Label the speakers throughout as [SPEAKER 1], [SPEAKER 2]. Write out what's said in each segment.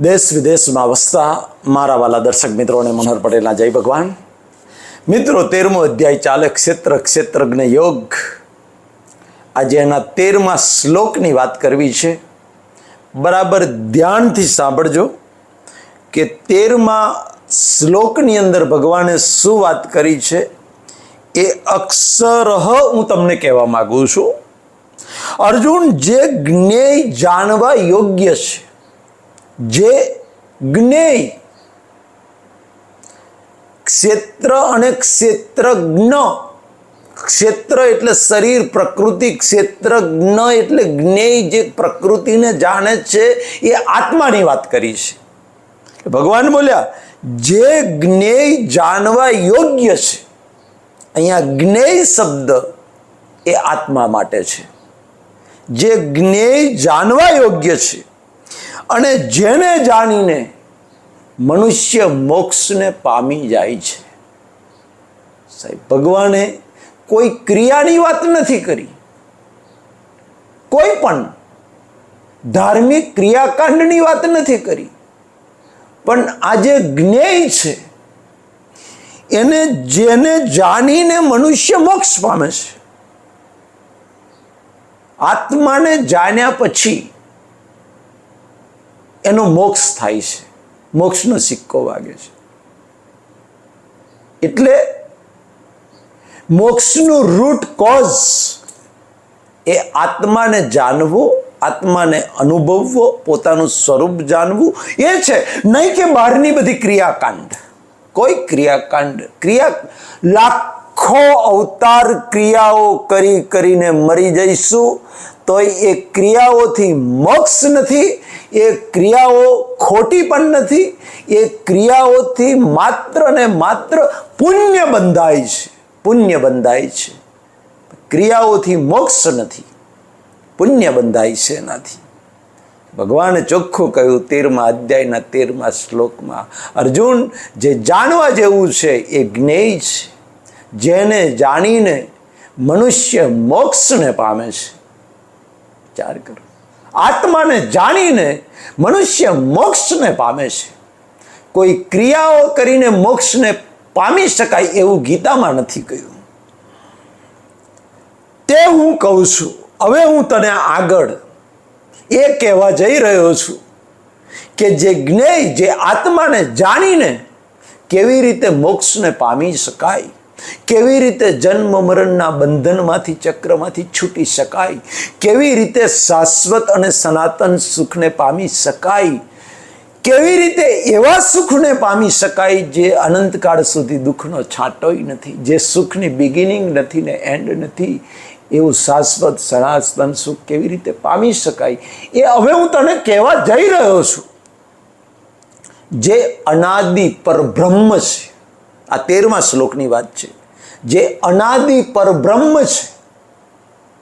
[SPEAKER 1] દેશ વિદેશમાં વસતા મારા વાલા દર્શક મિત્રોને મનોહર પટેલના જય ભગવાન. મિત્રો, તેરમો અધ્યાય ચાલે ક્ષેત્ર, ક્ષેત્રજ્ઞ યોગ. આજે એના તેરમા શ્લોકની વાત કરવી છે. બરાબર ધ્યાનથી સાંભળજો કે તેરમા શ્લોકની અંદર ભગવાને શું વાત કરી છે એ અક્ષરહ હું તમને કહેવા માગું છું. અર્જુન, જે જ્ઞેય જાણવા યોગ્ય છે જે જ્ઞેય ક્ષેત્ર અને ક્ષેત્રજ્ઞ. ક્ષેત્ર એટલે શરીર, પ્રકૃતિ, ક્ષેત્રજ્ઞ એટલે જ્ઞેય જે પ્રકૃતિને જાણે છે, એ આત્માની વાત કરી છે. ભગવાન બોલ્યા, જે જ્ઞેય જાણવા યોગ્ય છે, અહીંયા જ્ઞેય શબ્દ એ આત્મા માટે છે. જે જ્ઞેય જાણવા યોગ્ય છે અને જેને જાણીને મનુષ્ય મોક્ષને પામી જાય છે. સાહેબ, ભગવાને કોઈ ક્રિયાની વાત નથી કરી. કોઈ પણ ધાર્મિક ક્રિયાકાંડની વાત નથી કરી. પણ આ જે જ્ઞેય છે, એને જેને જાણીને મનુષ્ય મોક્ષ પામે છે, આત્માને જાણ્યા પછી એનો મોક્ષ થાય છે. મોક્ષનો સિક્કો વાગે છે. એટલે મોક્ષનું રૂટ કોઝ એ આત્માને જાણવું, આત્માને અનુભવવો, પોતાનું સ્વરૂપ જાણવું એ છે. નહીં કે બહારની બધી ક્રિયાકાંડ. કોઈ ક્રિયાકાંડ, ક્રિયા, લાખો અવતાર ક્રિયાઓ કરી કરીને મરી જઈશું તો એ ક્રિયાઓથી મોક્ષ નથી એ ક્રિયાઓ ખોટી પણ નથી, એ ક્રિયાઓથી માત્ર ને માત્ર પુણ્ય બંધાય છે, પુણ્ય બંધાય છે. ક્રિયાઓથી મોક્ષ નથી, પુણ્ય બંધાય છે એનાથી. ભગવાને ચોખ્ખું કહ્યું તેરમા અધ્યાયના તેરમા શ્લોકમાં, અર્જુન, જે જાણવા જેવું છે એ જ્ઞેય છે, જેને જાણીને મનુષ્ય મોક્ષને પામે છે. વિચાર કરો. આત્માને જાણીને મનુષ્ય મોક્ષને પામે છે. કોઈ ક્રિયાઓ કરીને મોક્ષને પામી શકાય એવું ગીતામાં નથી કહ્યું. તે હું કહું છું, હવે હું તને આગળ એ કહેવા જઈ રહ્યો છું કે જે જ્ઞેય જે આત્માને જાણીને કેવી રીતે મોક્ષને પામી શકાય કેવી રીતે જન્મ મરણના બંધનમાંથી, ચક્રમાંથી છૂટી શકાય? કેવી રીતે શાશ્વત અને સનાતન સુખને પામી શકાય? કેવી રીતે એવા સુખને પામી શકાય જે અનંતકાળ સુધી દુઃખનો છાંટોય નથી, જે સુખની બિગિનિંગ નથી ને એન્ડ નથી? એવું શાશ્વત, સનાતન સુખ કેવી રીતે પામી શકાય? એ હવે હું તને કહેવા જઈ રહ્યો છું. જે અનાદિ પરબ્રહ્મ છે આ તેરમા શ્લોકની વાત છે. જે અનાદિ પરબ્રહ્મ છે.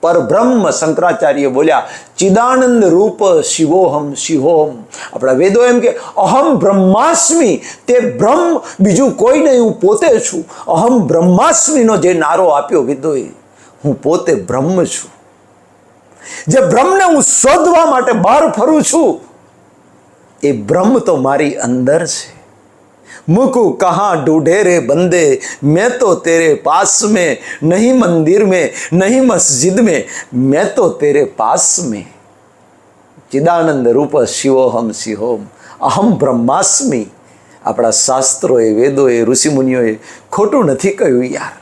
[SPEAKER 1] પરબ્રહ્મ શંકરાચાર્ય બોલ્યા, ચિદાનંદ રૂપ શિવોહમ શિવોહમ આપણા વેદો એમ કે, અહમ બ્રહ્માસ્મિ, તે બ્રહ્મ બીજું કોઈ નહીં, હું પોતે છું. અહમ બ્રહ્માસ્મિનો જે નારો આપ્યો વેદોએ, હું પોતે બ્રહ્મ છું. જે બ્રહ્મને હું શોધવા માટે બહાર ફરું છું, એ બ્રહ્મ તો મારી અંદર છે. मुकु कहाँ ढूंढे रे बंदे मैं तो तेरे पास में नहीं मंदिर में नहीं मस्जिद में मैं तो तेरे पास में ચિદાનંદ રૂપ શિવોહમ શિહોમ અહમ બ્રહ્માસ્મિ આપણા શાસ્ત્રોએ વેદોએ ઋષિમુનિઓએ ખોટું નથી કહ્યું યાર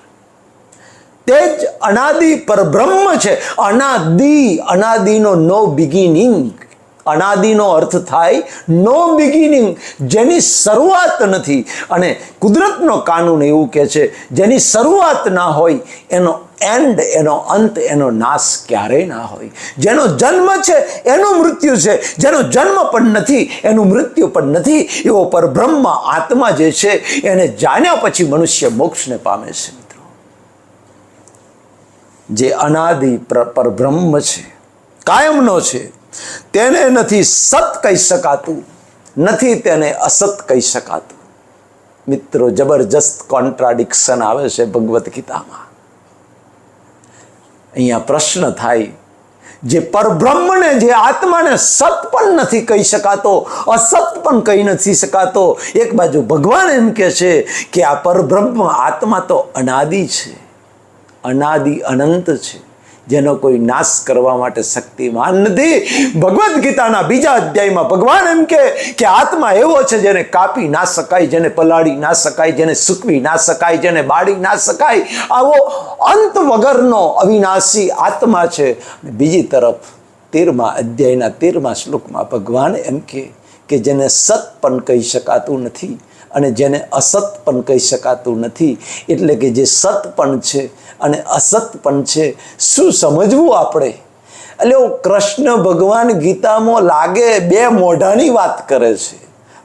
[SPEAKER 1] તે જ અનાદિ પરબ્રહ્મ છે અનાદિ અનાદિનો નો બિગિનિંગ અનાદિનો અર્થ થાય, નો બિગિનિંગ, જેની શરૂઆત નથી. અને કુદરતનો કાનૂન એવું કહે છે, જેની શરૂઆત ના હોય, એનો એન્ડ એનો અંત, એનો નાશ ક્યારેય ના હોય. જેનો જન્મ છે, એનું મૃત્યુ છે. જેનો જન્મ પણ નથી, એનું મૃત્યુ પણ નથી. એવો પરબ્રહ્મ આત્મા જે છે, એને જાણ્યા પછી મનુષ્ય મોક્ષને પામે છે, મિત્રો. જે અનાદિ પરબ્રહ્મ છે, કાયમનો છે તેને નથી સત કહી શકાતું, નથી તેને અસત કહી શકાતું. મિત્રો, જબરજસ્ત કોન્ટ્રાડિક્શન આવે છે ભગવદ્ ગીતામાં. અહીંયા પ્રશ્ન થાય, જે પરબ્રહ્મને, જે આત્માને સત પણ નથી કહી શકાતો, અસત પણ કહી નથી શકાતો, એક બાજુ ભગવાન એમ કે છે કે આ પરબ્રહ્મ આત્મા તો અનાદિ છે, અનાદિ અનંત છે. જેનો કોઈ નાશ કરવા માટે શક્તિમાન નથી. ભગવદ્ ગીતાના બીજા અધ્યાયમાં ભગવાન એમ કે કે આત્મા એવો છે જેને કાપી ના શકાય, જેને પલાળી ના શકાય, જેને સૂકવી ના શકાય, જેને બાળી ના શકાય. આવો અંત વગરનો અવિનાશી આત્મા છે. બીજી તરફ તેરમા અધ્યાયના તેરમા શ્લોકમાં ભગવાન એમ કે કે જેને સત પણ કહી શકાતું નથી અને જેને અસત પણ કહી શકાતું નથી. એટલે કે જે સત પણ છે અને અસત પણ છે. શું સમજવું આપણે? એટલે કૃષ્ણ ભગવાન ગીતામાં લાગે બે મોઢાની વાત કરે છે.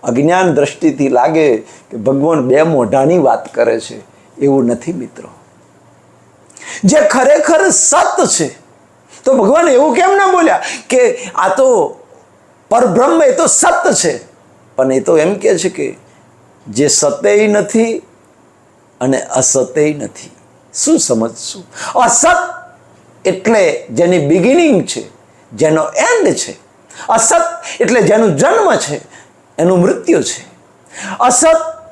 [SPEAKER 1] અજ્ઞાન દ્રષ્ટિથી લાગે કે ભગવાન બે મોઢાની વાત કરે છે. એવું નથી મિત્રો. જે ખરેખર સત છે, તો ભગવાન એવું કેમ ના બોલ્યા કે આ તો પરબ્રહ્મ, એ તો સત છે. પણ એ તો એમ કે છે કે જે સતેય નથી અને અસતેય નથી. શું સમજશું? અસત એટલે જેની બિગિનિંગ છે, જેનો એન્ડ છે. અસત એટલે જેનું જન્મ છે, એનું મૃત્યુ છે. અસત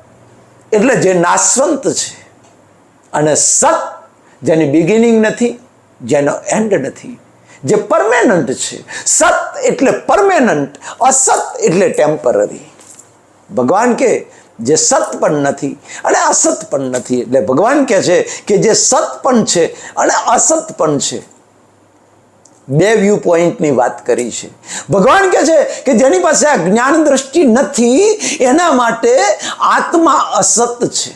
[SPEAKER 1] એટલે જે નાશવંત છે. અને સત જેની બિગિનિંગ નથી, જેનો એન્ડ નથી. જે પરમેનન્ટ છે. સત એટલે પરમેનન્ટ અસત એટલે ટેમ્પરરી ભગવાન કે જે સત પણ નથી અને અસત પણ નથી. એટલે ભગવાન કહે છે કે જે સત પણ છે અને અસત પણ છે. બે વ્યૂ પોઈન્ટની વાત કરી છે. ભગવાન કહે છે કે જેની પાસે આ જ્ઞાન દ્રષ્ટિ નથી, એના માટે આત્મા અસત છે.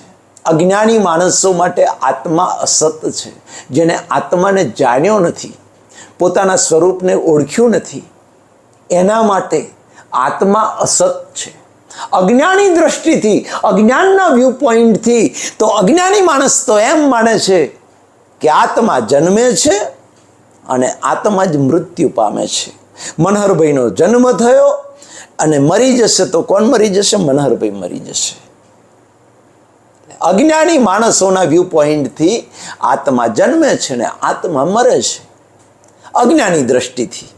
[SPEAKER 1] અજ્ઞાની માણસો માટે આત્મા અસત છે. જેને આત્માને જાણ્યો નથી, પોતાના સ્વરૂપને ઓળખ્યું નથી, એના માટે આત્મા અસત છે. અજ્ઞાની દ્રષ્ટિથી, અજ્ઞાનના વ્યૂ પોઈન્ટથી તો અજ્ઞાની માણસ તો એમ માને છે કે આત્મા જન્મે છે અને આત્મા જ મૃત્યુ પામે છે. મનહરભાઈનો જન્મ થયો અને મરી જશે તો કોણ મરી જશે? મનહરભાઈ મરી જશે. અજ્ઞાની માણસોના વ્યૂ પોઈન્ટથી આત્મા જન્મે છે ને આત્મા મરે છે. અજ્ઞાની દ્રષ્ટિથી.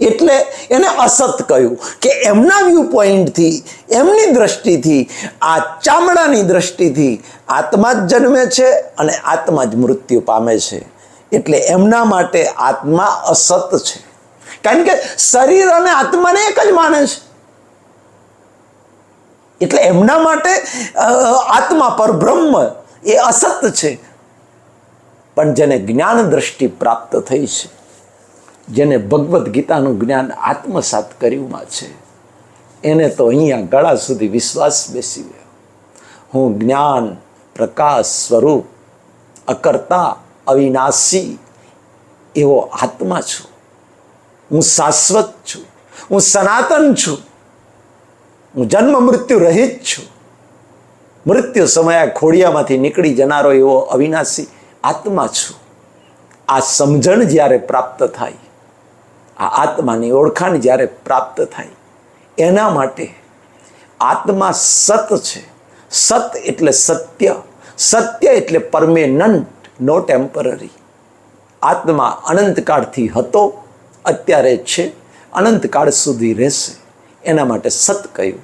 [SPEAKER 1] એટલે એને અસત કહ્યું કે એમના વ્યૂ પોઈન્ટથી એમની દ્રષ્ટિથી, આ ચામડાની દ્રષ્ટિથી આત્મા જ જન્મે છે અને આત્મા જ મૃત્યુ પામે છે. એટલે એમના માટે આત્મા અસત છે. કારણ કે શરીર અને આત્માને એક જ માને છે. એટલે એમના માટે આત્મા પર બ્રહ્મ એ અસત છે. પણ જેને જ્ઞાન દ્રષ્ટિ પ્રાપ્ત થઈ છે. જેને ભગવદ્ ગીતાનું જ્ઞાન આત્મસાત કર્યુંમાં છે. એને તો અહીંયા ગળા સુધી વિશ્વાસ બેસી ગયો. હું જ્ઞાન, પ્રકાશ, સ્વરૂપ, અકર્તા, અવિનાશી એવો આત્મા છું. હું શાશ્વત છું. હું સનાતન છું. હું જન્મ મૃત્યુ રહિત છું. મૃત્યુ સમયે ખોડિયામાંથી નીકળી જનારો એવો અવિનાશી આત્મા છું. આ સમજણ જ્યારે પ્રાપ્ત થાય આ આત્માની ઓળખાણ જ્યારે પ્રાપ્ત થાય, એના માટે આત્મા સત છે. સત એટલે સત્ય સત્ય એટલે પરમેનન્ટ, નો ટેમ્પરરી. આત્મા અનંતકાળથી હતો, અત્યારે છે, અનંતકાળ સુધી રહેશે. એના માટે સત કહ્યું.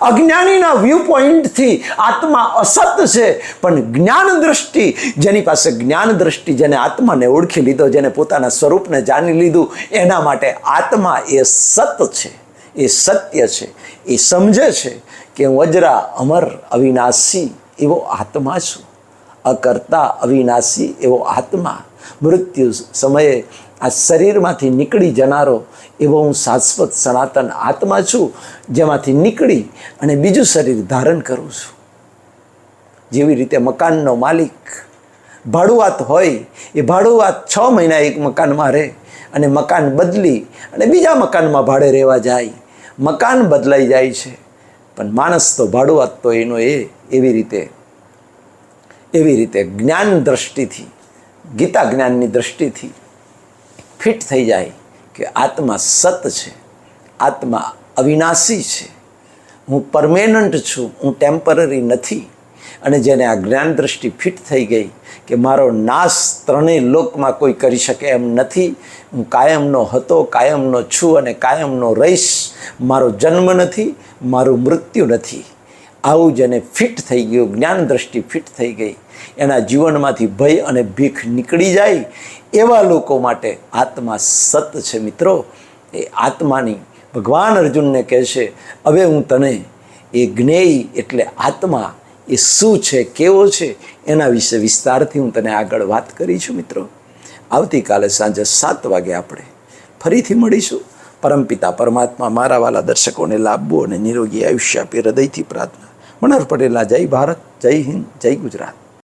[SPEAKER 1] અજ્ઞાનીના વ્યૂ પોઈન્ટથી આત્મા અસત છે, પણ જ્ઞાન દ્રષ્ટિ, જેની પાસે જ્ઞાન દ્રષ્ટિ, જેને આત્માને ઓળખી લીધો, જેને પોતાના સ્વરૂપને જાણી લીધું, એના માટે આત્મા એ સત છે, એ સત્ય છે, એ સમજે છે કે હું અજરા અમર અવિનાશી એવો આત્મા છું. અકર્તા અવિનાશી એવો આત્મા. મૃત્યુ સમયે આ શરીરમાંથી નીકળી જનારો એવો હું શાશ્વત સનાતન આત્મા છું, જેમાંથી નીકળી અને બીજું શરીર ધારણ કરું છું. જેવી રીતે મકાનનો માલિક ભાડુઆત હોય, એ ભાડુઆત છ મહિના એક મકાનમાં રહે અને મકાન બદલી અને બીજા મકાનમાં ભાડે રહેવા જાય. મકાન બદલાઈ જાય છે, પણ માણસ તો ભાડુઆત તો એનો એ એવી રીતે એવી રીતે જ્ઞાન દ્રષ્ટિથી, ગીતા જ્ઞાનની દ્રષ્ટિથી ફિટ થઈ જાય કે આત્મા સત છે, આત્મા અવિનાશી છે. હું પરમેનન્ટ છું, હું ટેમ્પરરી નથી. અને જેને આ જ્ઞાન દ્રષ્ટિ ફિટ થઈ ગઈ કે મારો નાશ ત્રણેય લોકમાં કોઈ કરી શકે એમ નથી, હું કાયમનો હતો, કાયમનો છું અને કાયમનો રહીશ, મારો જન્મ નથી, મારું મૃત્યુ નથી. આવું જેને ફિટ થઈ ગયું, જ્ઞાન દ્રષ્ટિ ફિટ થઈ ગઈ. એના જીવનમાંથી ભય અને ભીખ નીકળી જાય એવા લોકો માટે આત્મા સત છે મિત્રો. એ આત્માની ભગવાન અર્જુનને કહે છે હવે હું તને એ જ્ઞેય એટલે આત્મા એ શું છે, કેવો છે, એના વિશે વિસ્તારથી હું તને આગળ વાત કરી છું મિત્રો. આવતીકાલે સાંજે સાત વાગે આપણે ફરીથી મળીશું. પરમપિતા પરમાત્મા મારા વાલા દર્શકોને લાભવું અને નિરોગી આયુષ્ય આપી હૃદયથી પ્રાર્થના મનોહર પટેલના જય ભારત જય હિન્દ જય ગુજરાત.